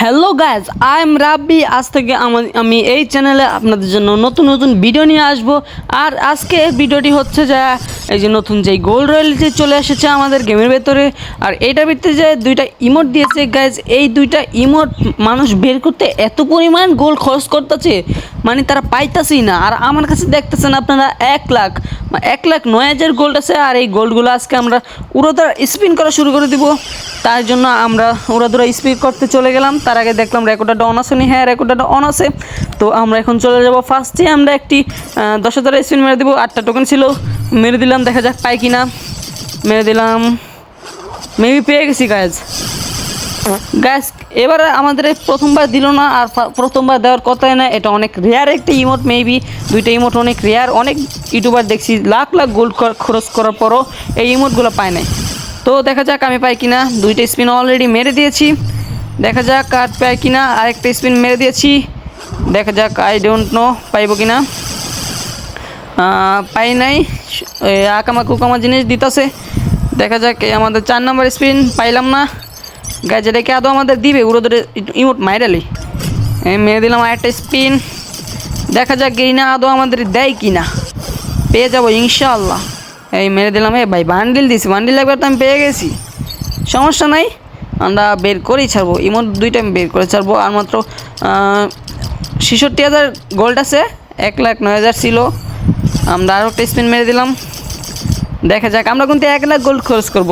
Hello guys I am Rabbi আজ থেকে আমি এই চ্যানেলে আপনাদের জন্য নতুন নতুন ভিডিও নিয়ে আসব। আর আজকে ভিডিওটি হচ্ছে যে, এই যে নতুন যেই গোল্ড রয়্যালিটি চলে এসেছে আমাদের গেমের ভেতরে। আর এইটার ভিতরে যে দুইটা ইমোট দিয়েছে গাইজ এই দুইটা ইমোট মানুষ বের করতে এত পরিমাণ গোল্ড খরচ করতেছে। মানে তারা পাইতাছেই না। আর আমার কাছে দেখতেছেন আপনারা এক লাখ। এক লাখ নয় হাজার গোল্ড আছে আর এই গোল্ডগুলো আজকে আমরা উড়োদার স্পিন করা শুরু করে দিব। তার জন্য আমরা উড়াদুরা স্পিন করতে চলে গেলাম। তার আগে দেখলাম রেকর্ডারটা অন আছে নি? হ্যাঁ রেকর্ডারটা অন আছে। তো আমরা এখন চলে যাব ফার্স্টে আমরা একটি দশ হাজার স্পিন মেরে দেবো। আটটা টোকেন ছিল। মেরে দিলাম, দেখা যাক পাই কিনা। মেরে দিলাম। মেবি পেয়ে গেছি গাছ গ্যাস এবারে আমাদের প্রথমবার দিল না আর প্রথমবার দেওয়ার কথাই না। এটা অনেক রেয়ার একটা ইমোট মেবি দুইটা ইমোট অনেক রেয়ার অনেক ইউটিউবার দেখছি, লাখ লাখ গোল্ড খরচ করার পরও এই ইমোটগুলো পায় নাই। তো দেখা যাক আমি পাই কিনা। দুইটা স্পিন অলরেডি মেরে দিয়েছি। দেখা যাক আর পাই কিনা। আরেকটা স্পিন মেরে দিয়েছি। দেখা যাক আই ডোন্ট নো পাইবো কিনা। পাই নাই। আকামা কুকামা জিনিস দিতেছে। দেখা যাক আমাদের চার নম্বর স্পিন পাইলাম না। গাছ এটাকে আদৌ আমাদের দিবে? উড়ো ধরে ইমোট মাইরালি মেরে দিলাম আরেকটা স্পিন। দেখা যাক এই না আদৌ আমাদের দেয় কি না। পেয়ে যাব ইনশাআল্লাহ। এই মেরে দিলাম, এ ভাই বান্ডিল দিছি। বান্ডিল একবার তো আমি পেয়ে গেছি। সমস্যা নাই, আমরা বের করেই ছাড়বো। ইমোট দুইটা আমি বের করে ছাড়বো। আর মাত্র ছেষট্টি হাজার গোল্ড আছে, এক লাখ নয় হাজার ছিল। আমরা আরও একটা স্পিন মেরে দিলাম। দেখা যাক, আমরা কিন্তু এক লাখ গোল্ড খরচ করব।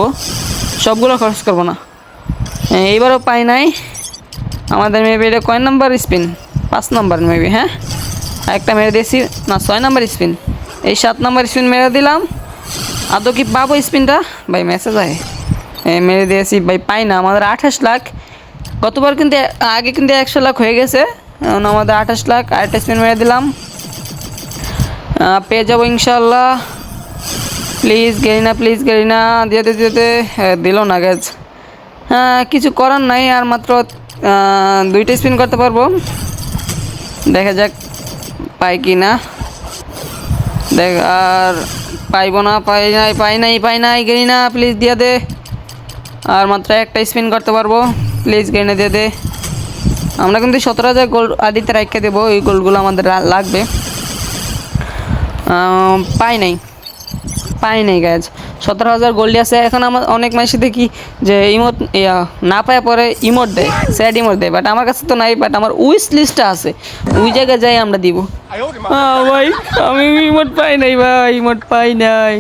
সবগুলো খরচ করব না। এইবারও পাই নাই। আমাদের মেবি এটা কয় নাম্বার স্পিন? পাঁচ নাম্বার মেবি হ্যাঁ? একটা মেরে দিয়েছি, না, ছয় নাম্বার স্পিন। এই সাত নাম্বার স্পিন মেরে দিলাম। আদৌ কি পাবো স্পিনটা? ভাই মেসেজ আয়। মেরে দিয়েছি, ভাই, পাই না। আমাদের আঠাশ লাখ। গতবার কিন্তু আগে কিন্তু একশো লাখ হয়ে গেছে। এখন আমাদের আঠাশ লাখ। আরেকটা স্পিন মেরে দিলাম। পেয়ে যাব ইনশাল্লাহ প্লিজ, গেরিনা প্লিজ, গেরিনা। দিয়ে দিতে। দিতে দিল না হ্যাঁ কিছু করার নাই, আর মাত্র দুইটা স্পিন করতে পারব। দেখা যাক পাই কি না। দেখ, আর পাইবো না, পাই নাই পাই নাই পাই নাই গেরিনা প্লিজ দিয়ে দে। আর মাত্র একটা স্পিন করতে পারব প্লিজ গেরিনা দিয়ে দে। আমরা কিন্তু সতেরো হাজার গোল্ড আদিতে রাখতে দেবো, এই গোল্ডগুলো আমাদের লাগবে। পাই নাই পাই নাই গাছ সতেরো হাজার গোল্ড আছে। এখন আমার অনেক মানুষ দেখি যে ইমোট না পায় পরে ইমোট দেয় স্যাড ইমোট দেয়। বাট আমার কাছে তো নাই বাট আমার উইস লিস্টটা আছে। ওই জায়গায় যাই আমরা দিব। ভাই, আমি ইমোট পাই নাই, ভাই ইমোট পাই নাই।